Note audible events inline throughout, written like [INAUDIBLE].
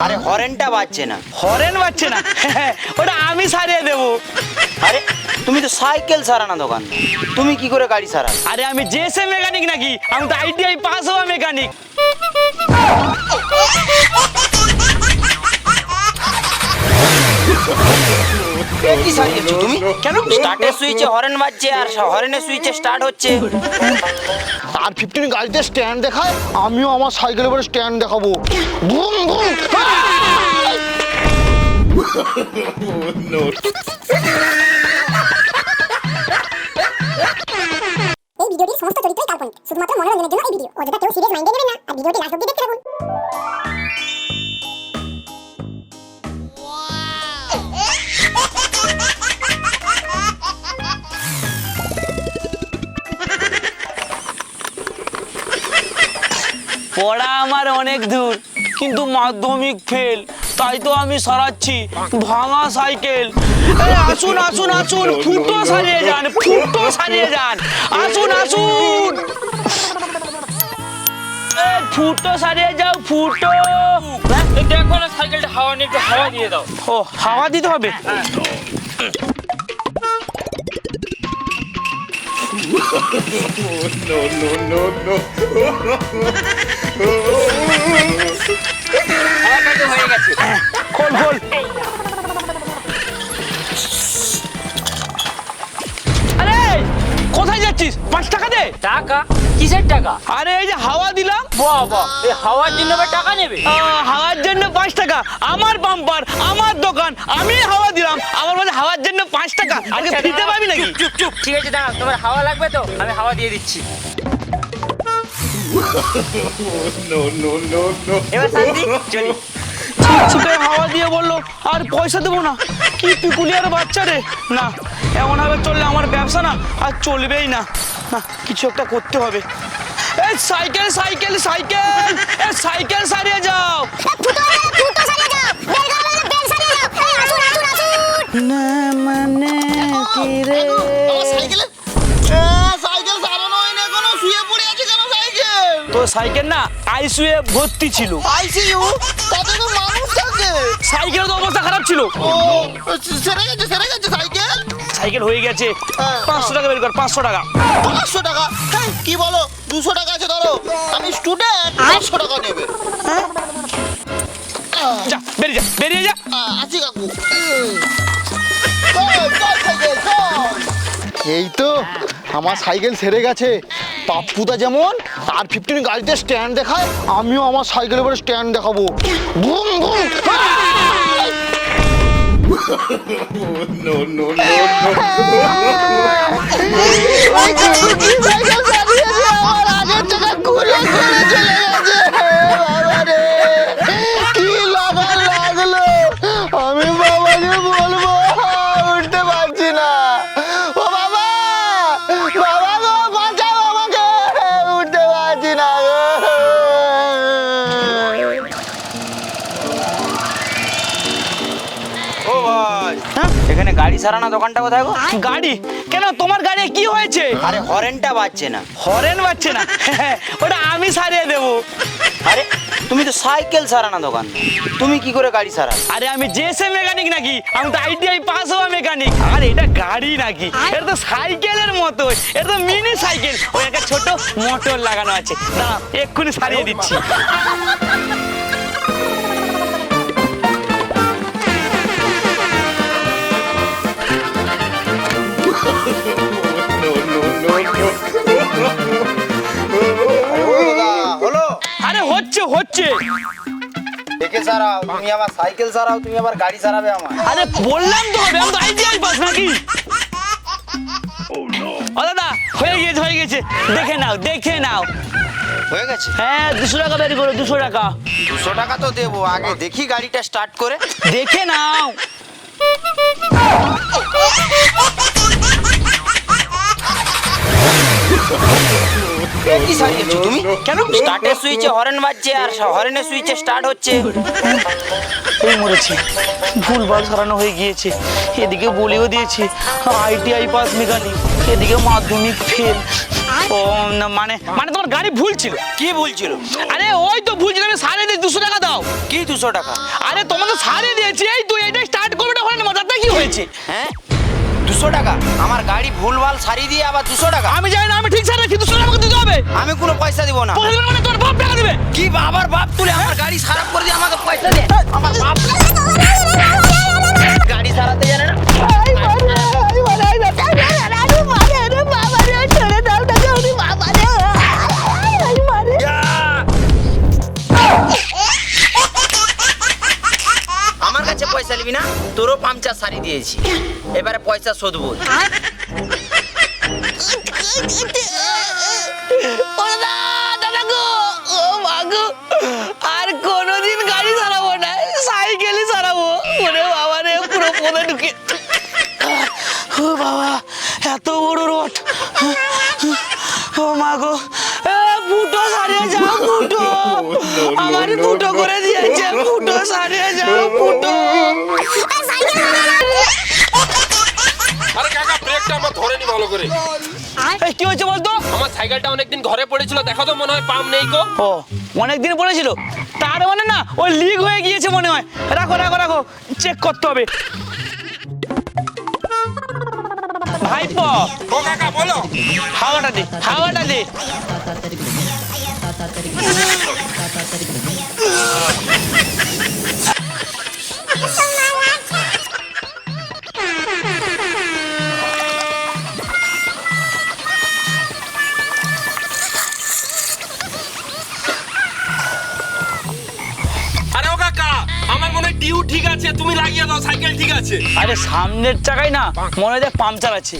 আরে হরেনটা বাজছে না। হরেন বাজছে না? ওটা আমি সারিয়ে দেবো। আরে তুমি তো সাইকেল সারানা দোকান। তুমি কি করে গাড়ি সারা আরে আমি জেসে মেকানিক নাকি? আমি তো আইটিআই পাস হওয়া মেকানিক। [LAUGHS] কি সারিয়েছো তুমি? কেন স্টার্টের সুইচে হরেন বাজছে আর হরেনের সুইচে স্টার্ট হচ্ছে। আর ফিফটিন গাড়িতে স্ট্যান্ড দেখায় আমিও আমার সাইকেলের উপরে স্ট্যান্ড দেখাবো। বুম বুম এই ভিডিওটির সমস্ত চরিত্রই কাল্পনিক শুধুমাত্র মনোরঞ্জনের জন্য এই ভিডিও। অযথা কেউ সিরিয়াস মাইন্ডে নেবেন না আর ভিডিওটি লাস্ট অব্দি দেখতে থাকুন। পড়া আমার অনেক দূর কিন্তু মাধ্যমিক ফেল তাই তো আমি সারাচ্ছি ভাঙা সাইকেল আসুন আসুন আসুন ফুটো সারিয়ে যান ফুটো সারিয়ে যান। আসুন আসুন। ফুটো সারিয়ে যাও ফুটো। দেখো না সাইকেলটা হাওয়া নিয়ে একটু হাওয়া দিয়ে দাও। ও হাওয়া দিতে হবে? হয়ে [LAUGHS] বাবা এই হাওয়ার জন্য আবার টাকা নেবে? হাওয়ার জন্য পাঁচ টাকা। আমার বাম্পার আমার দোকান আমি হাওয়া দিলাম। আমার মধ্যে হাওয়ার জন্য পাঁচ টাকা। আগে দিতে পারবি নাকি? চুপ চুপ ঠিক আছে তোমার হাওয়া লাগবে তো? আমি হাওয়া দিয়ে দিচ্ছি। এবার শান্তি চলি। ছুটে হাওয়া দিয়ে বলল আর পয়সা দেবো না। কি পিকুলিয়ার বাচ্চা রে? না এমন ভাবে চললে আমার ব্যবসা না আর চলবেই না। না কিছু একটা করতে হবে। এই সাইকেল সাইকেল সাইকেল। [LAUGHS] এ সাইকেল সারিয়ে যাও। না মানে কি রে? সাইকেলে সাইকেল সারানো হয়নি এখনও। শুয়ে পড়ে আছে কেন সাইকেল? তো সাইকেল না আইসিউয়ে ভর্তি ছিল। আইসিইউ? তাতে তো মানুষ থাকে। সাইকেলের তো অবস্থা খারাপ ছিল। ও সেরে গেছে সেরে গেছে। সাইকেল হয়ে গেছে। হ্যাঁ। পাঁচশো টাকা বের কর পাঁচশো টাকা। পাঁচশো টাকা? হ্যাঁ, কি বলো? দুশো টাকা আছে ধরো। আমি স্টুডেন্ট পাঁচশো টাকা নেবে। যা বেরিয়ে যা বেরিয়ে যা। আছি কাকু। এই তো আমার সাইকেল সেরে গেছে। পাপ্পুদা যেমন আর ফিফটিন গাড়িতে স্ট্যান্ড দেখায় আমিও আমার সাইকেলের উপরে স্ট্যান্ড দেখাবো। বুম বুম কাকু কি সাইকেল চালিয়েছে আমার আগের চাকা ঘুরে ঘুরে চলে গাড়ি সারানা দোকানটা কোথায় গো? গাড়ি। কেন তোমার গাড়ি কি হয়েছে? আরে হরেনটা বাজছে না। হরেন বাজছে না? [LAUGHS] ওটা আমি সারিয়ে দেবো। আরে তুমি তো সাইকেল সারানা দোকান। তুমি কি করে গাড়ি সারা আরে আমি জেসে মেকানিক নাকি? আমি তো আইটিআই পাস হওয়া মেকানিক আর এটা গাড়ি নাকি? এটা তো সাইকেলের মতো। এটা তো মিনি সাইকেল। ওই একটা ছোট মোটর লাগানো আছে। দাঁড়া এক্ষুনি সারিয়ে দিচ্ছি। হচ্ছে। দেখে সারাও তুমি আমার সাইকেল সারাও তুমি আবার গাড়ি সারাবে আমার আরে বললাম তো আমি তো আইটিআই পাস নাকি? ও দাদা হয়ে গেছে হয়ে গেছে দেখে নাও দেখে নাও। হয়ে গেছে? হ্যাঁ দুশো টাকা বের করো দুশো টাকা। দুশো টাকা তো দেবো আগে দেখি গাড়িটা স্টার্ট করে। দেখে নাও। [LAUGHS] কি সারিয়েছো তুমি? কেন স্টার্টের সুইচে হরেন বাজছে আর হরেনের সুইচে স্টার্ট হচ্ছে? এই মরেছে। ভুলভাল সারানো হয়ে গিয়েছে। এদিকে বলেও দিয়েছে আইটিআই পাস মেকানিক। এদিকে মাধ্যমিক ফেল ও মানে মানে তোমার গাড়ি ভুল ছিল। কি ভুল ছিল? আরে ওই তো ভুল ছিল আমি সারিয়ে দিই দুশো টাকা দাও। কি দুশো টাকা? আরে তোমাকে সারিয়ে দিয়েছি এই তো এটা স্টার্ট করবে না হয় না কি হয়েছে? হ্যাঁ? দুশো টাকা। আমার গাড়ি ভুলভাল সারি দিয়ে আবার দুশো টাকা। আমি জানি না আমি ঠিক সারি দুশো টাকা আমাকে দিতে হবে। আমি কোনো পয়সা দিব না। পয়সা দেবে মানে তোর বাপ টাকা দেবে। কি বাবার বাপ তুলে আমার গাড়ি খারাপ করে দিয়ে আমাকে পয়সা দে? আমার বাপ [LAUGHS] গাড়ি সারাতে জানে না? নিবি না, তোরও পাঞ্চার শাড়ি দিয়েছি। এবারে পয়সা মাগো আর কোনোদিন গাড়ি চালাবো না, সাইকেলই চালাবো। ওরে বাবা রে পুরো পদে ঢুকে ও বাবা কি হয়েছে বলতো? আমার সাইকেলটা অনেকদিন ঘরে পড়েছিল দেখো তো মনে হয় পাম নেই গো। ও অনেক দিন পড়েছিল? তার মানে না ওই লিক হয়ে গিয়েছে মনে হয়। রাখো রাখো রাখো চেক করতে হবে। ভাইপো ও কাকা বলো। হাওয়াটা দে হাওয়াটা দে। সামনের চাকায় না মনে হয় দেখ পাংচার আছে।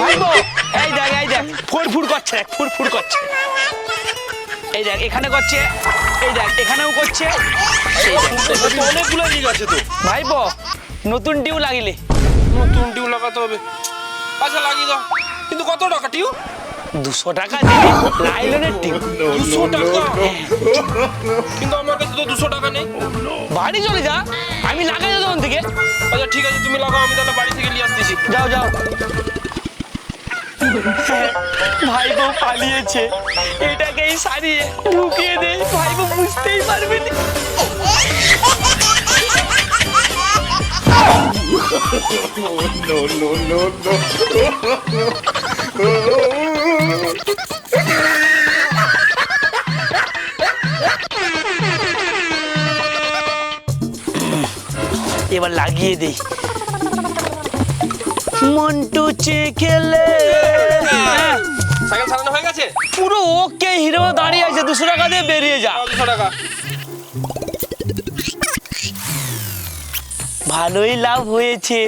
ভাইপো এই দেখ এই দেখ ফুট করছে ফুট করছে। এই দেখ এখানে করছে এই দেখ এখানেও করছে। এই দেখ। অনেকগুলো ঠিক আছে তো। ভাইপো নতুন টিউ লাগিলে। নতুন টিউ লাগাতে হবে। আচ্ছা লাগিয়ে দাও। কিন্তু কত টাকা টিউ? দুশো টাকা দিবি লাইলনের টিউ দুশো টাকা কিন্তু আমার কাছে তো দুশো টাকা নেই বাড়ি চলে যা আমি লাগাই দেবো ওখান থেকে আচ্ছা ঠিক আছে তুমি লাগাও আমি তাহলে বাড়ি থেকে নিয়ে আসতেছি যাও যাও ভাই বউ পালিয়েছে এটাকেই সারিয়ে ঢুকিয়ে দে ভাই বউ বুঝতেই পারবে না এবার লাগিয়ে দেই। মন্টু চে খেলে। সাইকেল চালানো হয়ে গেছে? পুরো ওকে হিরো দাঁড়িয়ে আছে দুশো টাকা দিয়ে বেরিয়ে যা। দুশো টাকা। ভালোই লাভ হয়েছে।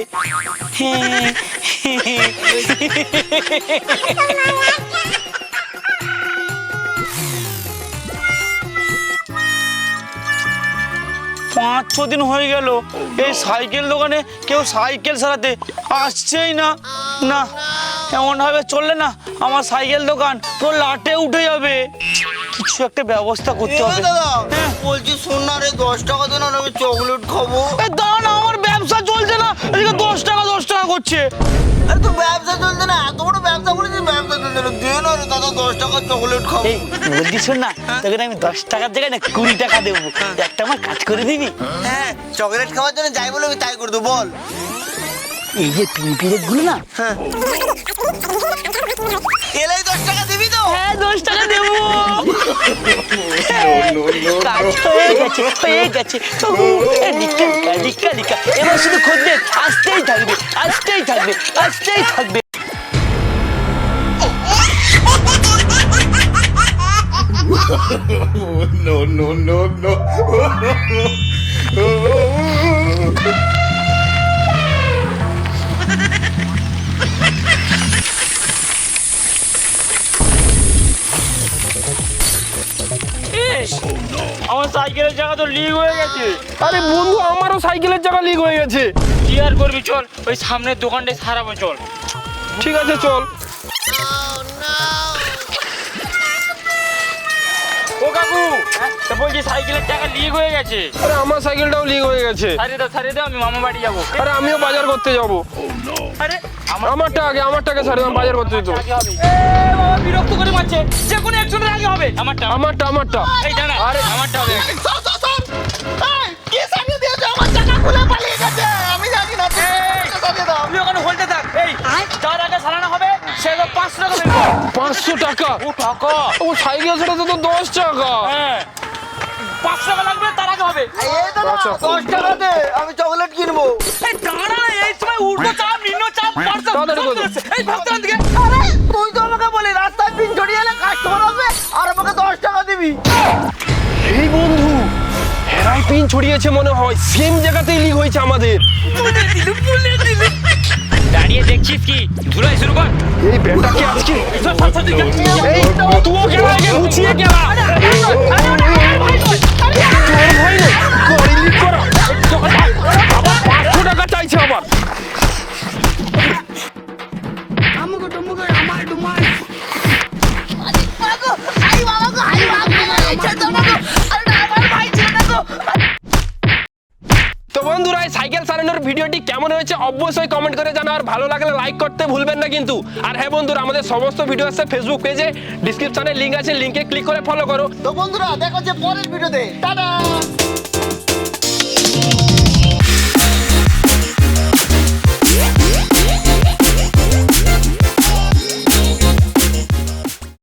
[LAUGHS] পাঁচ ছ দিন হয়ে গেল। এই সাইকেল দোকানে কেউ সাইকেল সারাতে আসছেই না। না এমনভাবে চললে না আমার সাইকেল দোকান পুরো লাটে উঠে যাবে। কিছু একটা ব্যবস্থা করতে হবে। হ্যাঁ। বলছি শোন না রে দশ টাকা দে না আমি চকলেট খাব। দাঁড়া না আমার ব্যবসা চলছে না। এদিকে দশ টাকা দশ টাকা করছে। আরে তো ব্যবসা দাদা চকলেট খাব এই বলছি শোন না তোকে আমি দশ টাকার জায়গায় না কুড়ি টাকা দেবো। একটা আমার কাজ করে দিবি। হ্যাঁ চকলেট খাওয়ার জন্য যাই বলে তাই করে দেবো বল। এই যে পিঁপড়ে গুলো না এলাই দশ টাকা দিবি তো? হ্যাঁ দশ টাকা দেবো। হয়ে গেছে হয়ে গেছে। উহু, এ লিকা লিকা লিকা লিকা এবার শুধু খদ্দের আসতেই থাকবে আসতেই থাকবে আসতেই থাকবে। No, no, no, no. আমার সাইকেলের জায়গা তো লিক হয়ে গেছে। আরে বন্ধু আমারও সাইকেলের জায়গা লিক হয়ে গেছে। কি আর করবি চল। ওই সামনের দোকানটায় সারাবো চল। ঠিক আছে চল। ও কাকু তা বলছি সাইকেলের টাকা লিক হয়ে গেছে। আরে আমার সাইকেলটাও লিক হয়ে গেছে। সারিয়ে দাও সারিয়ে দাও আমি মামা বাড়ি যাব। আরে আমিও বাজার করতে যাব। আরে আমারটা আগে আমারটাকে সারি দাও বাজার করতে যেত বিরক্ত করে মারছে। যে কোনো একজনের আগে হবে। আমারটা আমারটা আমারটা। এই দাঁড়া আরে আমারটা হবে। পাঁচশো টাকা। ও টাকা? ও সাইকেল সেটা তো দশ টাকা। হ্যাঁ। পাঁচশো টাকা লাগবে তার আগে হবে। আচ্ছা দশ টাকা আমি চকলেট কিনবো। এই দাঁড়া এই সময় উল্টো চাপ নিম্ন চাপ পাঁচশো তাড়াতাড়ি করো। এই ভক্তরা দিকে। আরে তুই তো আমাকে বলি রাস্তায় পিন ছড়িয়ে এলে কাস্টমার আসবে আর আমাকে দশ টাকা দিবি। এই বন্ধু হেরাই পিন ছড়িয়েছে মনে হয়। সেম জায়গাতেই লিক হয়েছে আমাদের। দাঁড়িয়ে দেখছিস কি? ধুলাই শুরু কর। এই ব্যাটাকে আজকে? এই তুইও গেলা গুছিয়ে গেলা কেমন হয়েছে অবশ্যই কমেন্ট করে জানাও, আর ভালো লাগলে লাইক করতে ভুলবেন না কিন্তু। আর হ্যাঁ বন্ধুরা, আমাদের সমস্ত ভিডিও আছে ফেসবুক পেজে ডিসক্রিপশনে লিঙ্ক আছে লিঙ্কে ক্লিক করে ফলো করো। তো বন্ধুরা, দেখো যে পরের ভিডিওতে টাটা!